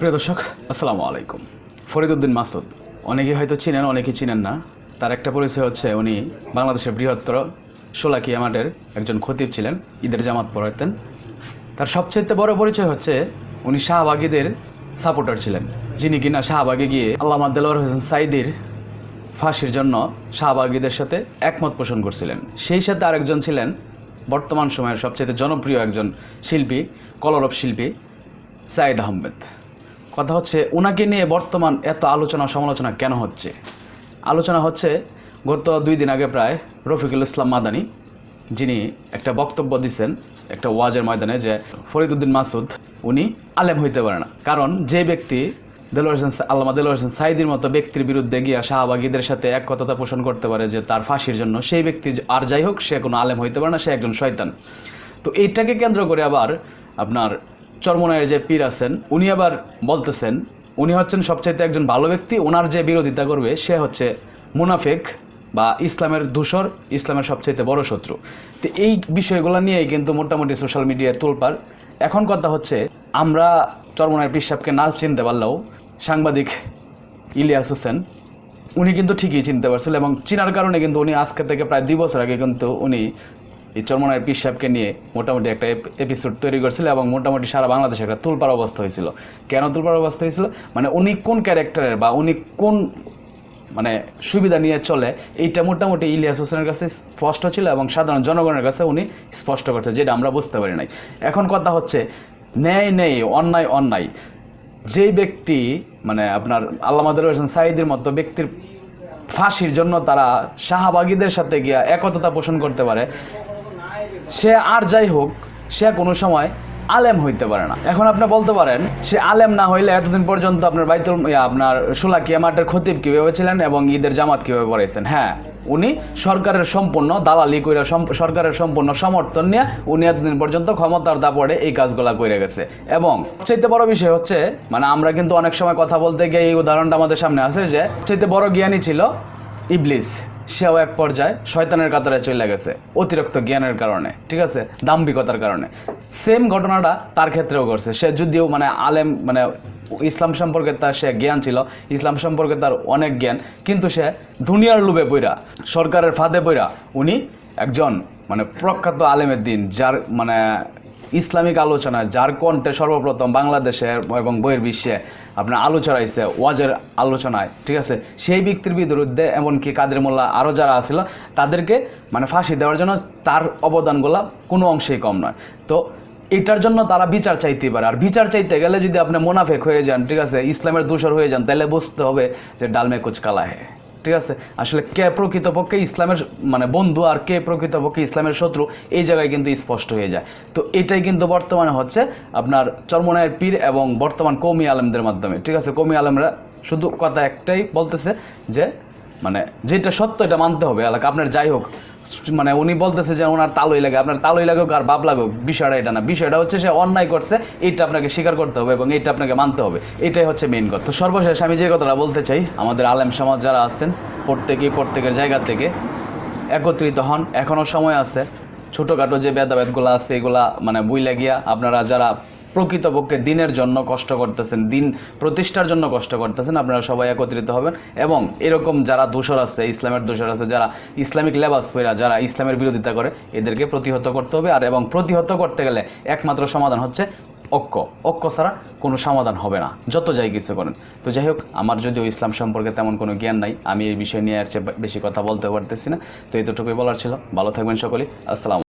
প্রিয় দর্শক, আসসালামু আলাইকুম। ফরিদউদ্দিন মাসুদ। অনেকে হয়তো চিনেন অনেকে চিনেন না। তার একটা পরিচয় হচ্ছে, উনি বাংলাদেশের বৃহত্তর সোলাকিয়া মাঠের একজন খতিব ছিলেন, ঈদের জামাত পড়াতেন। তার সবচেয়ে বড় পরিচয় হচ্ছে, উনি শাহবাগীদের সাপোর্টার ছিলেন। যিনি কিনা শাহবাগে গিয়ে আল্লামা দেলোয়ার হোসেন সাইদির ফাঁসির জন্য শাহবাগীদের সাথে একমত পোষণ করছিলেন। সেই সাথে আরেকজন ছিলেন, বর্তমান সময়ের সবচেয়ে জনপ্রিয় একজন শিল্পী, কলরব শিল্পী সাইদ আহমেদ। কথা হচ্ছে ওনাকে নিয়ে বর্তমান এত আলোচনা সমালোচনা কেন হচ্ছে? আলোচনা হচ্ছে, গত দুই দিন আগে প্রায় রফিকুল ইসলাম মাদানি, যিনি একটা বক্তব্য দিচ্ছেন একটা ওয়াজের ময়দানে যে ফরিদুদ্দিন মাসুদ, উনি আলেম হইতে পারে না। কারণ যে ব্যক্তি দেলোয়ার হোসেন আল্লামা দেলোয়ার হোসেন সাইদির মতো ব্যক্তির বিরুদ্ধে গিয়া শাহবাগীদের সাথে এক কথাটা পোষণ করতে পারে যে তার ফাঁসির জন্য, সেই ব্যক্তি আর যাই হোক, সে কোনো আলেম হইতে পারে না, সে একজন শয়তান। তো এইটাকে কেন্দ্র করে আবার আপনার চরমনায়ের যে পীর আছেন, উনি আবার বলতেছেন, উনি হচ্ছেন সবচাইতে একজন ভালো ব্যক্তি, ওনার যে বিরোধিতা করবে, সে হচ্ছে মুনাফেক বা ইসলামের দূষর ইসলামের সবচাইতে বড় শত্রু। তো এই বিষয়গুলো নিয়েই কিন্তু মোটামুটি সোশ্যাল মিডিয়ায় তোলপার এখন কথা হচ্ছে, আমরা চরমনায়ের পীর সাহেবকে না চিনতে পারলেও সাংবাদিক ইলিয়াস হোসেন, উনি কিন্তু ঠিকই চিনতে পারছিল এবং চিনার কারণে কিন্তু উনি আজকে থেকে প্রায় দুই বছর আগে কিন্তু উনি এই চরমনায়ের পীর সাহেবকে নিয়ে মোটামুটি একটা এপিসোড তৈরি করছিল এবং মোটামুটি সারা বাংলাদেশে একটা তুলপার অবস্থা হয়েছিল। কেন তুলপার অবস্থা হয়েছিল? মানে উনি কোন ক্যারেক্টারের বা উনি কোন মানে সুবিধা নিয়ে চলে, এইটা মোটামুটি ইলিয়াস হোসেনের কাছে স্পষ্ট ছিল এবং সাধারণ জনগণের কাছে উনি স্পষ্ট করছে, যেটা আমরা বুঝতে পারি নাই। এখন কথা হচ্ছে, ন্যায় নেই, অন্যায় অন্যায়। যেই ব্যক্তি মানে আপনার আল্লামাদের হোসেন সাইদের মতো ব্যক্তির ফাঁসির জন্য তারা শাহবাগীদের সাথে গিয়া একতা পোষণ করতে পারে সে আর যাই হোক, সে কোনো সময় আলেম হইতে পারে না। এখন আপনি বলতে পারেন, সে আলেম না হইলে এতদিন পর্যন্ত আপনার বাইতুল আপনার সুলাকিয়া মাঠের খতিব কীভাবে ছিলেন এবং ঈদের জামাত কীভাবে পড়াইছেন? হ্যাঁ উনি সরকারের সম্পূর্ণ দালালি কইরা সরকারের সম্পূর্ণ সমর্থন নিয়ে উনি এতদিন পর্যন্ত ক্ষমতার দাপড়ে এই কাজগুলা করে গেছে। এবং চাইতে বড় বিষয় হচ্ছে মানে আমরা কিন্তু অনেক সময় কথা বলতে গিয়ে এই উদাহরণটা আমাদের সামনে আছে যে, চাইতে বড় জ্ঞানী ছিল ইবলিস। সেও এক পর্যায়ে শয়তানের কাতারে চলে গেছে অতিরিক্ত জ্ঞানের কারণে, ঠিক আছে? দাম্ভিকতার কারণে। সেম ঘটনাটা তার ক্ষেত্রেও করছে সে যদিও মানে আলেম মানে ইসলাম সম্পর্কে তার সে জ্ঞান ছিল, ইসলাম সম্পর্কে তার অনেক জ্ঞান, কিন্তু সে দুনিয়ার লোভে পইরা, সরকারের ফাঁদে পইরা, উনি একজন মানে প্রখ্যাত আলেমের দিন, যার মানে ইসলামিক আলোচনায় যার কণ্ঠে সর্বপ্রথম বাংলাদেশে এবং বইয়ের বিশ্বে আপনার আলো ছড়াইছে ওয়াজের আলোচনায়, ঠিক আছে? সেই ব্যক্তির বিরুদ্ধে, এমনকি কাদের মোল্লা আরও যারা আছিল, তাদেরকে মানে ফাঁসি দেওয়ার জন্য তার অবদানগুলো কোনো অংশেই কম নয়। তো এটার জন্য তারা বিচার চাইতে পারে। আর বিচার চাইতে গেলে যদি আপনি মোনাফেক হয়ে যান, ঠিক আছে? ইসলামের দূষর হয়ে যান, তাহলে বুঝতে হবে যে ডালমে কুচ কালা হে ঠিক আছে? আসলে কে প্রকৃতপক্ষে ইসলামের মানে বন্ধু আর কে প্রকৃতপক্ষে ইসলামের শত্রু, এই জায়গায় কিন্তু স্পষ্ট হয়ে যায়। তো এটাই কিন্তু বর্তমানে হচ্ছে আপনার চর্মনায়ের পীর এবং বর্তমান কৌমি আলমদের মাধ্যমে। ঠিক আছে? কৌমি আলমরা শুধু কথা একটাই বলতেছে যে মানে যেটা সত্য এটা মানতে হবে। এলাকা আপনার যাই হোক মানে উনি বলতেছে যে ওনার তালই লাগে, আপনার তালই লাগুক আর বাপ লাগুক, বিষয়টা এটা না। বিষয়টা হচ্ছে সে অন্যায় করছে, এইটা আপনাকে স্বীকার করতে হবে এবং এইটা আপনাকে মানতে হবে। এটাই হচ্ছে মেইন কথা। তো সর্বশেষ আমি যে কথাটা বলতে চাই, আমাদের আলেম সমাজ যারা আছেন, প্রত্যেকেই প্রত্যেকের জায়গা থেকে একত্রিত হন। এখনও সময় আছে, ছোটোখাটো যে ভেদাভেদগুলো আছে, এগুলা মানে বুইলা গিয়া আপনারা যারা প্রকৃতপক্ষে দিনের জন্য কষ্ট করতেছেন, দিন প্রতিষ্ঠার জন্য কষ্ট করতেছেন, আপনারা সবাই একত্রিত হবেন। এবং এরকম যারা দোষর আছে, ইসলামের দোষর আছে, যারা ইসলামিক লেবাস পইরা, যারা ইসলামের বিরোধিতা করে, এদেরকে প্রতিহত করতে হবে। আর এবং প্রতিহত করতে গেলে একমাত্র সমাধান হচ্ছে ঐক্য। ঐক্য ছাড়া কোনো সমাধান হবে না, যত যাই কিছু করেন। তো যাই হোক, আমার যদিও ইসলাম সম্পর্কে তেমন কোনো জ্ঞান নাই, আমি এই বিষয় নিয়ে আর বেশি কথা বলতে পারতেছি না। তো এতটুকুই বলার ছিল। ভালো থাকবেন সকলেই। আসসালাম